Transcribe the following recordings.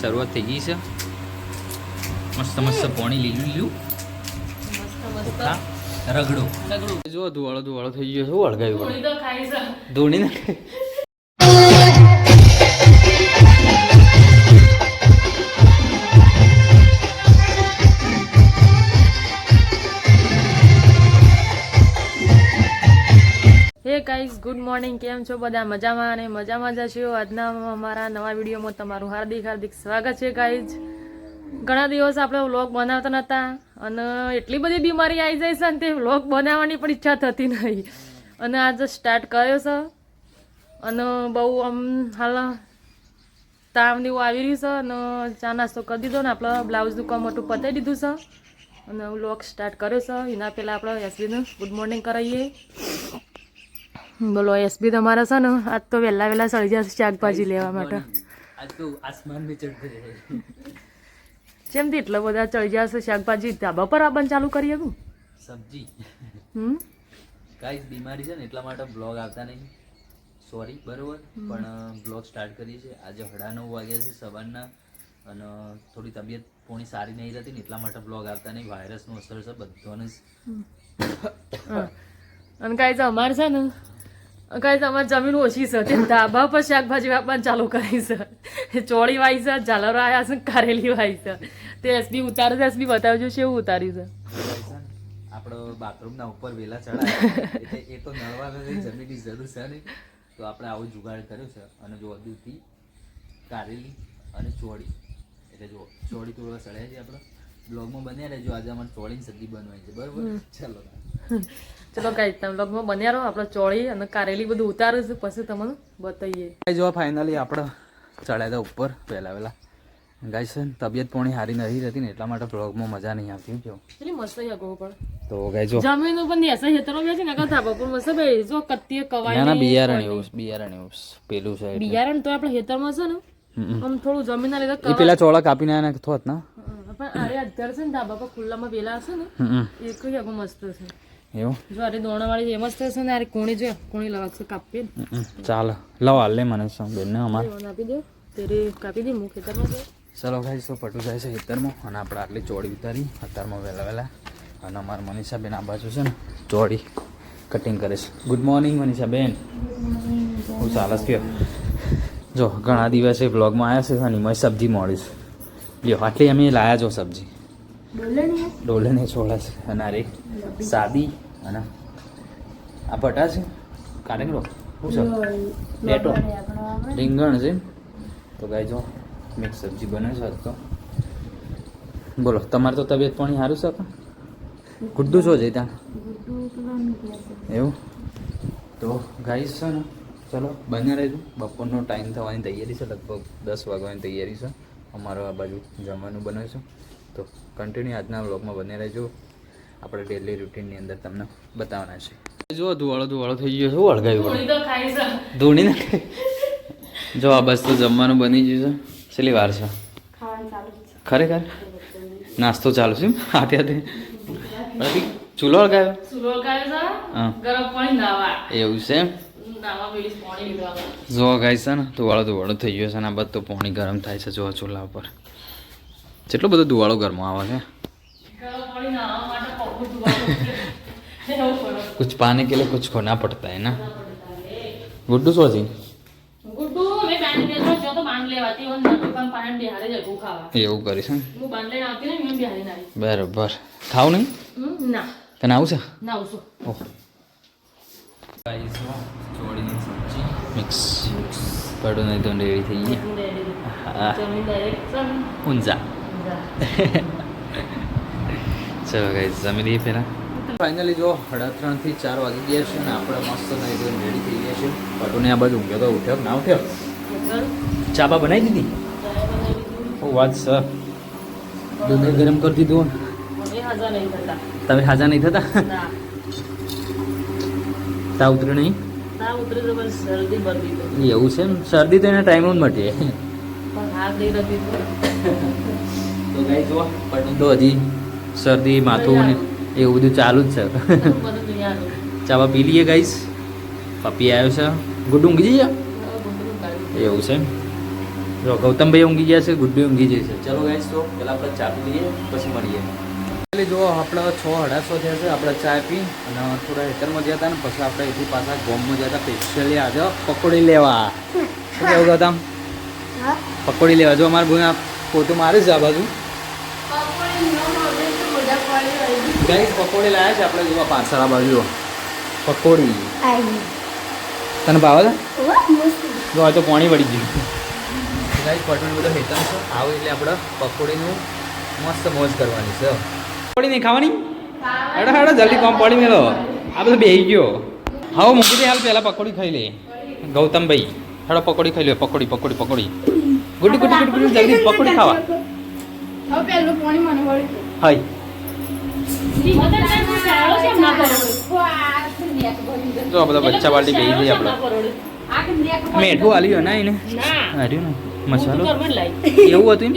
શરૂઆત થઈ ગઈ છે. મસ્ત મસ્ત પાણી લીલું લીલું. રગડો. રગડો. જો ધુવાળો ધુવાળો થઈ ગયો છે. વળગાયું ધોણી નાખે ગાઈઝ, ગુડ મોર્નિંગ. કેમ છો બધા? મજામાં અને મજામાં જ છો આજના અમારા નવા વિડીયોમાં તમારું હાર્દિક હાર્દિક સ્વાગત છે, ગાઈઝ. ઘણા દિવસ આપણે વ્લોગ બનાવતા નહોતા અને એટલી બધી બીમારી આવી જાય છે ને તે વ્લોગ બનાવવાની પણ ઈચ્છા થતી નહીં. અને આજે સ્ટાર્ટ કર્યો છે. અને બહુ આમ હાલ તાવ ને એવું આવી રહ્યું છે અને ચા નાસ્તો કરી દીધો ને આપણે બ્લાઉઝનું કામ મોટું પતાવી દીધું છે. અને વ્લોગ સ્ટાર્ટ કર્યો છે. એના પહેલાં આપણે એસબીનું ગુડ મોર્નિંગ કરાવીએ. બોલો એસબી તમારા છે ને? આજ તો વહેલા વહેલા સળી જશે શાકભાજી લેવા માટે. આજ તો આસમાન જેમ એટલા બધા ચડી જશે શાકભાજી ધાબા પર આવવાનું ચાલુ કરીએ તું સબ્જી. હમ? ગાઈસ બીમારી છે ને એટલા માટે બ્લોગ આવતા નહીં. સોરી બરોબર. પણ બ્લોગ સ્ટાર્ટ કરીએ છીએ. આજે હડા નવ વાગ્યા છે સવારના. અને થોડી તબિયત પોણી સારી નહીં રહેતી ને એટલા માટે બ્લોગ આવતા નહીં. વાયરસનો અસર છે બધાને. અને કાંઈ અમારે છે ને કાંઈ તમારે જમીન ઓછી છે. તે ધાબા પર શાકભાજી વાપવાનું ચાલુ કરી છે. ચોળી વાઈ છે ઝાલરો આવ્યા છે કારેલી વાઈ છે. તે એસબી ઉતારે છે એસબી બતાવજો છે એવું ઉતાર્યું છે? ને, આપણો બાથરૂમના ઉપર વેલા ચડાય એ તો નળવાનો જમીનની જરૂર છે નહીં તો આપણે આવો જુગાડ કર્યો છે. અને જો દૂધી કારેલી અને ચોળી. એટલે જો ચોળી તો ચડાય છે આપણે બ્લોગમાં બન્યા રહેજો. આજે અમારે ચોળીની સબ્જી બનવાની છે. બરોબર? ચાલો. ચલો ગાઈસ તમે લગમાં બન્યા રહો આપણે ચોળી અને કારેલી બધું ઉતારે છે. પછી તમને બતાવીએ. જો ફાઇનલી આપણે ચડ્યા હતા ઉપર પહેલા વહેલા ગાઈસ તબિયત પોણી સારી નથી રહેતી ને એટલા માટે બ્લોગમાં મજા નહીં આવતી જો કેટલી મસ્ત છે પણ તો ગાઈ જો. જમીન ઉપર નેસા હેતરો બેસી ને કથા બપોર મસ્ત ભાઈ જો કત્તીએ કવાય ના ના બિયારણ એવું બિયારણ એવું. પેલું છે બિયારણ તો આપણે હેતરમાં છે ને. આમ થોડું જમીન ના લીધે પેલા ચોળા કાપીને આને થોત ના? પણ અરે અત્યારે છે ને ધાબા પર ખુલ્લામાં વેલા હશે ને એક. એ મસ્ત છે. એવું? જો અરે દોણાવાળી એ મસ્ત છે ને અરે કોણી જો કોણી લવા છે ને. હમ. ચાલો લવ હાલ લે મને શું બેન અમાર. મને આપી દે તેરે કાપી દે હું ખેતરમાં ચલો ભાઈ શું પટુ જાય છે ખેતરમાં અને આપણે આટલી ચોડી ઉતારી અત્યારમાં વહેલા વહેલા. અને અમારા મનીષાબેન આ બાજુ છે ને ચોડી કટિંગ કરે છે. ગુડ મોર્નિંગ મનીષાબેન. હું ચાલે છે કયો જો ઘણા દિવસે બ્લોગમાં આવ્યા છે અને મેં સબ્જી મળી છે. લ્યો આટલી અમે લાયા છો સબ્જી. ડોલને છોડા છે અને સાદી અને આ ભટા છે? કારેંગડો શું છે? ડેટો રીંગણ છે. તો ગાય જો મિક્સ સબ્જી બને છે તો. બોલો તમારે તો તબિયત પાણી સારું છે કા ગુડ્ડુ શું છે ત્યાં? એવું? તો ગાઈસ છે ને ચલો બને રહેજો. બપોરનો ટાઈમ થવાની તૈયારી છે લગભગ દસ વાગવાની તૈયારી છે. અમારો આ બાજુ જમવાનું બનાવીશું તો કન્ટિન્યુ આજના વ્લોગમાં બને રહેજો. આપણે ડેલી રૂટીનની અંદર તમને બતાવવાના છે. જો ધુવાળો ધુવાળો થઈ ગયો શું વળગાયું કોણી તો ખાઈ ધૂણી જો આ બસ તો જમવાનું બની ગયું છે. છેલ્લી વાર છે. ખાવાનું ચાલુ છે. ખરેખર? નાસ્તો ચાલુ છે? હાથે હાથે? ચૂલો વળગાયો સુરો ખાય છે હા. ગરમ પાણી નાવા એવું છે જો ગાય છે ને ધુવાળો ધુવાળો થઈ ગયો છે અને આ બધું પાણી ગરમ થાય છે જો ચૂલા ઉપર. જેટલો બધો ધુવાળો ગરમો આવે છે. कुछ पाने के लिए कुछ खोना पड़ता है ना गुड्डू सो जी ગુડ્ડુ મેં બાંધ લેતો જો તો બાંધ લેવાતી હોય નતું પણ પાણી બિહારે જગું ખાવા એવું કરીશ ને હું બાંધ લઈને આવતી ને મેં બિહારી ના આવી બરાબર ખાવ નહીં હમ, ના તને આવું છે ના આવશું ઓહ ચોળીની સબ્જી મિક્સ પડો નહીં તો રેડી થઈ ગઈ હા. જમીન direct છે ને, ઊંઝા જા. ચલો ગાઈસ જમી લઈએ પહેલાં. ફાઇનલી જો સાડા ત્રણથી ચાર વાગી ગયા છે ને આપણે મસ્ત નહીં એકદમ રેડી થઈ ગયા છે પટુને આ બાજુ ઊંઘ્યો તો ઉઠ્યો ના ઉઠ્યો? ચાબા ચા બા બનાવી દીધી? ચાય બનાવી દીધું. ઓ વાત સર દૂધ ગરમ કરી દીધું તમે હાજા નહીં થતા? ના તા ઉતરી નહીં? ના ઉતરી તો બસ શરદી બરદી તો એવું છે એમ શરદી તો એના ટાઈમ જ મટે તો હજી. શરદી માથું એવું બધું ચાલુ જ છે. ચાવા પી લઈએ ગાઈશ પપ્પી આવ્યો છે. ગુડ્ડું ઊંઘી જઈએ? એવું છે? જો ગૌતમભાઈ ઊંઘી ગયા છે ગુડ્ડી ઊંઘી જાય છે. ચલો ગાઈશ તો પહેલાં આપણે ચા પી લઈએ પછી મળીએ. એટલે જો આપણે છ અઢારસો થયા છે આપણે ચા પી અને થોડા હેતરમાં ગયા હતા ને પછી આપણે એથી પાછા ગોમમાં ગયા હતા સ્પેશિયલી આજે પકોડી લેવા. શું કેવું ગૌતમ? પકોડી લેવા. જો અમારે ભાઈ ફોટો મારે જ આ બાજુ. ગાઈસ પકોડી લાવ્યા છે આપણે જોવા પાછળ બાજુ પકોડી. તને ભાવે છે? જો તો પાણી વળી ગયું. ગાઈસ પટણ બધો હેતમ છે. આવો એટલે આપણે પકોડીનું મસ્ત મોજ કરવાની છે. પકોડી નહીં ખાવાની? હેડો હેડો જલ્દી કોમ પડી મેલો આ બધું બેહી ગયો. હવે મૂકી દે હાલ પહેલાં પકોડી ખાઈ લે. ગૌતમભાઈ હેડો પકોડી ખાઈ લે. પકોડી પકોડી પકોડી. ગુડી ગુડી ગુડી જલ્દી પકોડી ખાવા. હાય. આ બધા બચ્ચા વાળી ગઈ હતી આપણે મેઠું આલ્યું ને એને હાર્યું ને? મસાલો? એવું હતું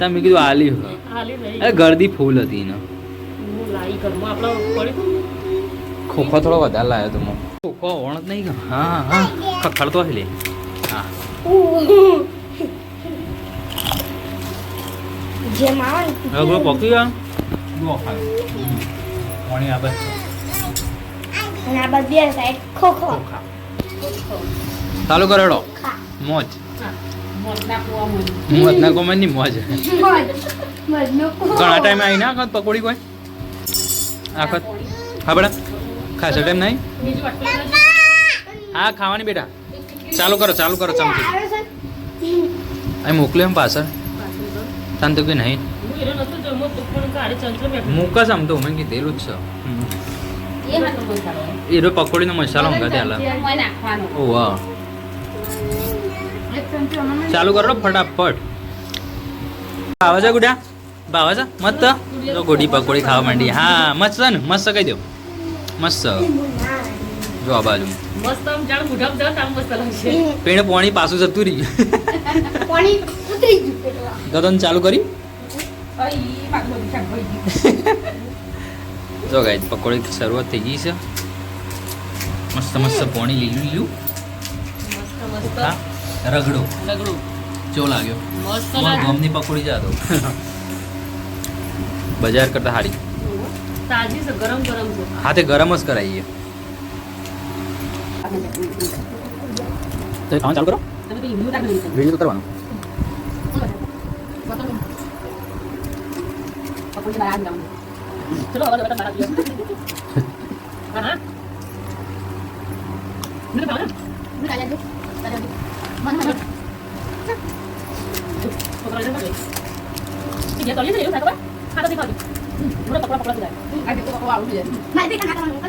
તમે કીધું આલ્યું અરે ગરદી ફૂલ હતી એને. ખોખો થોડો વધારે લાવ્યો તો ખોખો ઓણ જ નહીં કે હા હા ખખડતો હશે લે. હા. જેમ આવે પકી ગયા? જુઓ ખાલી પાણી આ બસ અને આ બાજુ બે સાઈડ ખોખો. ખોખા. ચાલુ કરો હેડો. મોજ. મોજ ના કોમનની મોજ ઘણા ટાઈમ આવી ના આખત પકોડી કોઈ? આખત હા બેટા. ખાસ ટાઈમ નહીં? હા ખાવાની બેટા. ચાલુ કરો ચાલુ કરો ચમચી. અહીં મોકલ્યો એમ પાછળ. તને તો કે નહીં. મૂકસ આમ તો મેં કીધેલું જ છે હમ. એ રો પકોડીનો મસાલો મંગા દેલા ઓ વાહ ચાલુ કરો ફટાફટ ભાવે છે ગુડિયા ભાવે છે મસ્ત તો ગોડી પકોડી ખાવા માંડી હા મસ્ત છે ને મસ્ત કહી દો મસ્ત જો આ બાજુ મસ્ત આમ જાણ બુઢા બુઢા આમ મસ્ત લાગશે પેણે પાણી પાછું જતું રહ્યું પાણી ઉતરી ગયું ગદન ચાલુ કરી જો ગાય પકોડી શરૂઆત થઈ ગઈ છે મસ્ત મસ્ત પાણી લીલું લીલું હા રગડો ચો લાગ્યો ગામની પકોડી જાતો બજાર કરતા હારી. તાજી છે ગરમ ગરમ છે. હાથે ગરમ જ કરાવીએ તો ચાલુ કરો. તમે તો દીધું. વીડિયો તો કરવાનો. પકોડી બહાર આવી જવાનું. ચલો હવે બેટા બહાર આવી જાઓ. હા, હા. મને ભાવે ને? મને લાગે છે તારે આવી. મને મને પકોડા લેતા જઈએ. એ જે તળીએ છે ને એવું થાય ખબર? ખાતા દેખાડજો. હમ, થોડા પકોડા પકોડા થઈ જાય. આ જે પકોડા આવડી જાય. મારે તે ખાના ખાવાનું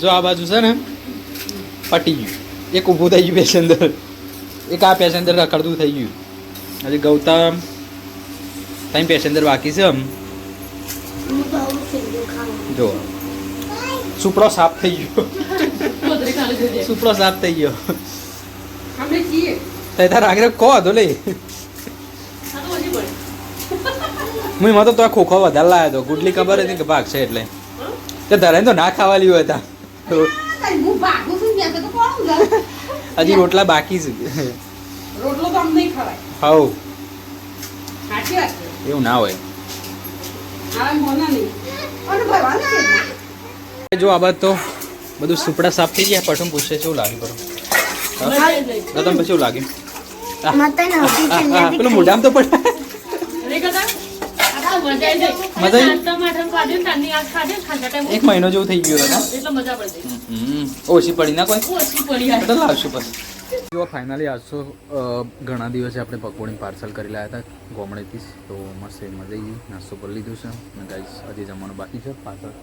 જ આ બાજુ છે ને, પટી ગયું. એક ઊભું થઈ ગયું પેસેન્જર એક આ પેસેન્જર રખડતું થઈ ગયું. હજી ગૌતમ ત્યાં પેસેન્જર બાકી છે આમ હું બહુ સિંગલ ખાવાનું જો. સુપડો સાફ થઈ ગયો. સુપડો સાફ થઈ ગયો. તઈ તાર આગળ કહો તો લે. હું એમાં તો તો ખોખો વધારે લાવ્યો હતો ગુડલી ખબર હતી કે ભાગ છે એટલે. તે ધરાઈને તો ના ખાવા હોય હતા તો હજી રોટલા બાકી છે. રોટલો તો આમ નહીં ખવાય. હાઉ એવું ના હોય આ મોના નહીં અને ભરવાનું છે ને. જો આ બાદ તો બધું સુપડા સાફ થઈ ગયા. પઠમ પૂછે શું લાગ્યું કરો તમે પછી એવું લાગ્યું પેલું મોઢામ તો પડે. એક મહિનો જેવું થઈ ગયું હતો એટલે મજા પડી જાય. હમ, ઓછી પડી ના કોઈ? પડી તો લાવશું પછી જો ફાઇનલી આસો ઘણા દિવસે આપણે પકોડી પાર્સલ કરી લાવ્યા હતા. ગોમડેથી. તો મસ્ત મજા આવી ગઈ. નાસ્તો કરી લીધું છે. અને ગાઈસ હજી જમવાનું બાકી છે. પાછળ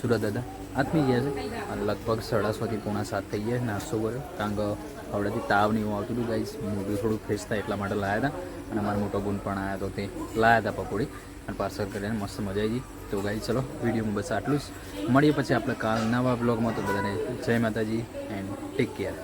સુરત દાદા આથમી ગયા છે. અને લગભગ સાડા છથી પોણા સાત થઈ ગયા નાસ્તો કર્યો. કારણ કે હવડેથી તાવ ને એવું આવતું હતું ગાઈસ મોઢું થોડું ફ્રેશ થાય એટલા માટે લાવ્યા હતા. અને અમારો મોટો ગુણ પણ આવ્યા તો તે લાયા હતા પકોડી. પાર્સલ કરીને મસ્ત મજા આવી ગઈ. તો ગાઈ ચલો, વિડીયોમાં બસ આટલું જ. મળીએ પછી આપણે કાલ નવા બ્લોગમાં તો બધાને જય માતાજી એન્ડ ટેક કેર